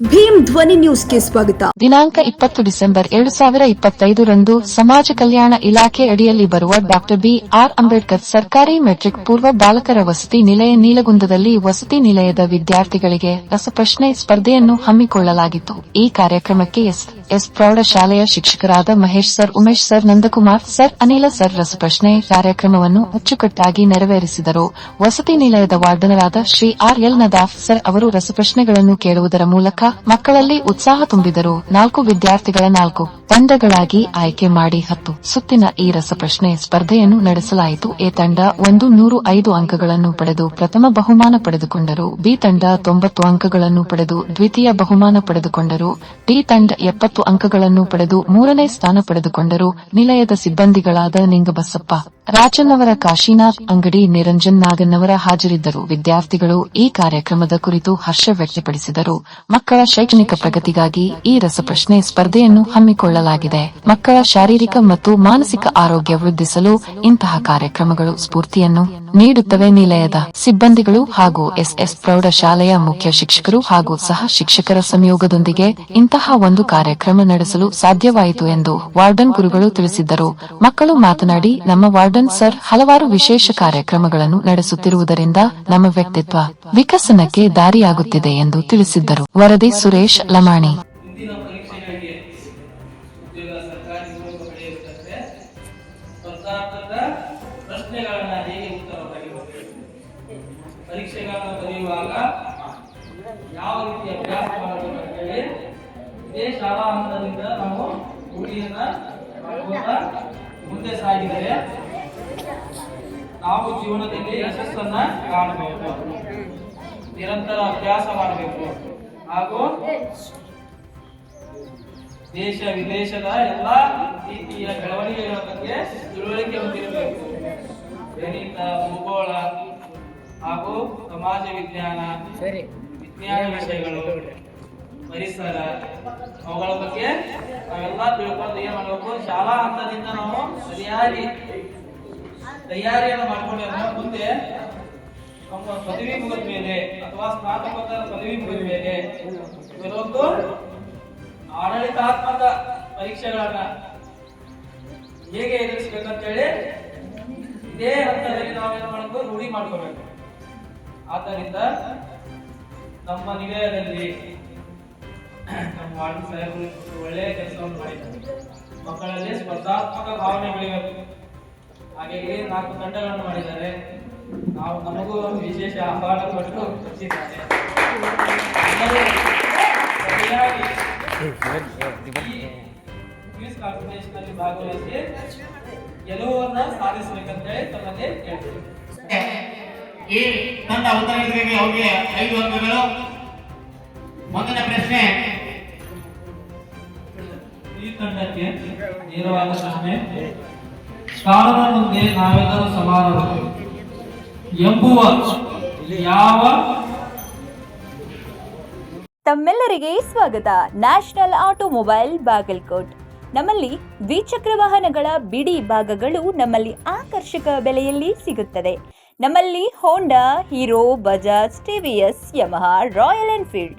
ಭೀಮ್ ಧ್ವನಿ ನ್ಯೂಸ್ಗೆ ಸ್ವಾಗತ. ದಿನಾಂಕ ಇಪ್ಪತ್ತು ಡಿಸೆಂಬರ್ ಎರಡು ಸಾವಿರ ಇಪ್ಪತ್ತೈದರಂದು ಸಮಾಜ ಕಲ್ಯಾಣ ಇಲಾಖೆ ಅಡಿಯಲ್ಲಿ ಬರುವ ಡಾಕ್ಟರ್ ಬಿ ಆರ್ ಅಂಬೇಡ್ಕರ್ ಸರ್ಕಾರಿ ಮೆಟ್ರಿಕ್ ಪೂರ್ವ ಬಾಲಕರ ವಸತಿ ನಿಲಯ ನೀಲಗುಂದದಲ್ಲಿ ವಸತಿ ನಿಲಯದ ವಿದ್ಯಾರ್ಥಿಗಳಿಗೆ ರಸಪ್ರಶ್ನೆ ಸ್ಪರ್ಧೆಯನ್ನು ಹಮ್ಮಿಕೊಳ್ಳಲಾಗಿತ್ತು. ಈ ಕಾರ್ಯಕ್ರಮಕ್ಕೆ ಎಸ್. ಎಸ್ ಪ್ರೌಢಶಾಲೆಯ ಶಿಕ್ಷಕರಾದ Mahesh sir, Umesh sir, Nandakumar sir, Anila sir, ರಸಪ್ರಶ್ನೆ ಕಾರ್ಯಕ್ರಮವನ್ನು ಅಚ್ಚುಕಟ್ಟಾಗಿ ನೆರವೇರಿಸಿದರು. ವಸತಿ ನಿಲಯದ ವಾರ್ಡನರಾದ Shri R L Nadaf sir ಅವರು ರಸಪ್ರಶ್ನೆಗಳನ್ನು ಕೇಳುವುದರ ಮೂಲಕ ಮಕ್ಕಳಲ್ಲಿ ಉತ್ಸಾಹ ತುಂಬಿದರು. ನಾಲ್ಕು ವಿದ್ಯಾರ್ಥಿಗಳ ನಾಲ್ಕು ತಂಡಗಳಾಗಿ ಆಯ್ಕೆ ಮಾಡಿ ಹತ್ತು ಸುತ್ತಿನ ಈ ರಸಪ್ರಶ್ನೆ ಸ್ಪರ್ಧೆಯನ್ನು ನಡೆಸಲಾಯಿತು. ಎ ತಂಡ ಒಂದು ನೂರು ಐದು ಅಂಕಗಳನ್ನು ಪಡೆದು ಪ್ರಥಮ ಬಹುಮಾನ ಪಡೆದುಕೊಂಡರು. ಬಿ ತಂಡ ತೊಂಬತ್ತು ಅಂಕಗಳನ್ನು ಪಡೆದು ದ್ವಿತೀಯ ಬಹುಮಾನ ಪಡೆದುಕೊಂಡರು. ಡಿ ತಂಡ ಎಪ್ಪತ್ತು ಅಂಕಗಳನ್ನು ಪಡೆದು ಮೂರನೇ ಸ್ಥಾನ ಪಡೆದುಕೊಂಡರು ನಿಲಯದ ಸಿಬ್ಬಂದಿಗಳಾದ ನಿಂಗಬಸಪ್ಪ, ರಾಜನ್ನವರ ಕಾಶಿನಾಥ್, ಅಂಗಡಿ ನಿರಂಜನ್ ನಾಗನ್ನವರ ಹಾಜರಿದ್ದರು. ವಿದ್ಯಾರ್ಥಿಗಳು ಈ ಕಾರ್ಯಕ್ರಮದ ಕುರಿತು ಹರ್ಷ ವ್ಯಕ್ತಪಡಿಸಿದರು. ಮಕ್ಕಳ ಶೈಕ್ಷಣಿಕ ಪ್ರಗತಿಗಾಗಿ ಈ ರಸಪ್ರಶ್ನೆ ಸ್ಪರ್ಧೆಯನ್ನು ಹಮ್ಮಿಕೊಳ್ಳಲಾಗಿದೆ. ಮಕ್ಕಳ ಶಾರೀರಿಕ ಮತ್ತು ಮಾನಸಿಕ ಆರೋಗ್ಯ ವೃದ್ಧಿಸಲು ಇಂತಹ ಕಾರ್ಯಕ್ರಮಗಳು ಸ್ಫೂರ್ತಿಯನ್ನು ನೀಡುತ್ತವೆ. ನಿಲಯದ ಸಿಬ್ಬಂದಿಗಳು ಹಾಗೂ ಎಸ್ಎಸ್ ಪ್ರೌಢಶಾಲೆಯ ಮುಖ್ಯ ಶಿಕ್ಷಕರು ಹಾಗೂ ಸಹ ಶಿಕ್ಷಕರ ಸಂಯೋಗದೊಂದಿಗೆ ಇಂತಹ ಒಂದು ಕಾರ್ಯಕ್ರಮ ನಡೆಸಲು ಸಾಧ್ಯವಾಯಿತು ಎಂದು ವಾರ್ಡನ್ ಗುರುಗಳು ತಿಳಿಸಿದ್ದರು. ಮಕ್ಕಳು ಮಾತನಾಡಿ, ನಮ್ಮ ವಾರ್ಡನ್ ಸರ್ ಹಲವಾರು ವಿಶೇಷ ಕಾರ್ಯಕ್ರಮಗಳನ್ನು ನಡೆಸುತ್ತಿರುವುದರಿಂದ ನಮ್ಮ ವ್ಯಕ್ತಿತ್ವ ವಿಕಸನಕ್ಕೆ ದಾರಿಯಾಗುತ್ತಿದೆ ಎಂದು ತಿಳಿಸಿದ್ದರು. ವರದಿ ಸುರೇಶ್ ಲಮಾಣಿ. ಪರೀಕ್ಷೆಗಳನ್ನು ಬರೆಯುವಾಗ ಯಾವ ರೀತಿ ಅಭ್ಯಾಸ ಮಾಡಬೇಕು ಅಂತ ಹೇಳಿ ಇದೇ ಶಾಲಾ ಹಂತದಿಂದ ನಾವು ಮಾಡ್ಕೋತಾ ಮುಂದೆ ಸಾಗಿದರೆ ನಾವು ಜೀವನದಲ್ಲಿ ಯಶಸ್ಸನ್ನ ಕಾಣಬಹುದು ನಿರಂತರ ಅಭ್ಯಾಸ ಮಾಡಬೇಕು. ಹಾಗೂ ದೇಶ ವಿದೇಶದ ಎಲ್ಲ ರೀತಿಯ ಬೆಳವಣಿಗೆಗಳ ಬಗ್ಗೆ ತಿಳುವಳಿಕೆ ಹೊಂದಿರಬೇಕು. ಗಣಿತ ಭೂಗೋಳ ಹಾಗೂ ಸಮಾಜ ವಿಜ್ಞಾನ ವಿಜ್ಞಾನ ವಿಷಯಗಳು. ಪರಿಸರ ಅವುಗಳ ಬಗ್ಗೆ ನಾವೆಲ್ಲ ತಿಳ್ಕೊಂಡು ಏನ್ ಮಾಡಬೇಕು? ಶಾಲಾ ಹಂತದಿಂದ ನಾವು ಸರಿಯಾಗಿ ತಯಾರಿಯನ್ನು ಮಾಡ್ಕೊಂಡ್ರೆ ಮುಂದೆ ನಮ್ಮ ಪದವಿ ಮುಗಿದ ಮೇಲೆ ಅಥವಾ ಸ್ನಾತಕೋತ್ತರ ಪದವಿ ಮುಗಿದ ಮೇಲೆ ಇವರೊಂದು ಆಡಳಿತಾತ್ಮಕ ಪರೀಕ್ಷೆಗಳನ್ನ ಹೇಗೆ ಎದುರಿಸ್ಬೇಕಂತೇಳಿ ಇದೇ ಹಂತದಲ್ಲಿ ನಾವೇನು ಮಾಡಬೇಕು? ರೂಢಿ ಮಾಡ್ಕೋಬೇಕು. ಆದ್ದರಿಂದ ನಮ್ಮ ನಿಲಯದಲ್ಲಿ ನಮ್ಮ ಒಳ್ಳೆ ಒಳ್ಳೆಯ ಕೆಲಸವನ್ನು ಮಾಡಿದ್ದಾರೆ. ಮಕ್ಕಳಲ್ಲಿ ಸ್ಪರ್ಧಾತ್ಮಕ ಭಾವನೆ ಬೆಳೆಯಬೇಕು. ಹಾಗೆಯೇ ನಾಲ್ಕು ತಂಡಗಳನ್ನು ಮಾಡಿದ್ದಾರೆ. ನಾವು ನಮಗೂ ವಿಶೇಷ ಆಹ್ವಾನ ಕೊಟ್ಟು ಅಲ್ಲಿ ಭಾಗವಹಿಸಿ ಈ ತಂಡ ಉತ್ತರ ಅವರಿಗೆ ಐದು ಅಂಕಗಳು. ಮೊದಲ ಪ್ರಶ್ನೆ ಈ ತಂಡಕ್ಕೆ ನೇರವಾದ ಪ್ರಶ್ನೆ ಕಾಲದ ಮುಂದೆ ನಾವೆಲ್ಲರೂ ಸಮಾನರು. ಎಂಬುವ ಯಾವ ತಮ್ಮೆಲ್ಲರಿಗೆ ಸ್ವಾಗತ. National automobile Bagalkot. ನಮ್ಮಲ್ಲಿ ದ್ವಿಚಕ್ರ ವಾಹನಗಳ ಬಿಡಿ ಭಾಗಗಳು ನಮ್ಮಲ್ಲಿ ಆಕರ್ಷಕ ಬೆಲೆಯಲ್ಲಿ ಸಿಗುತ್ತದೆ. ನಮ್ಮಲ್ಲಿ Honda Hero Bajaj TVS Yamaha Royal Enfield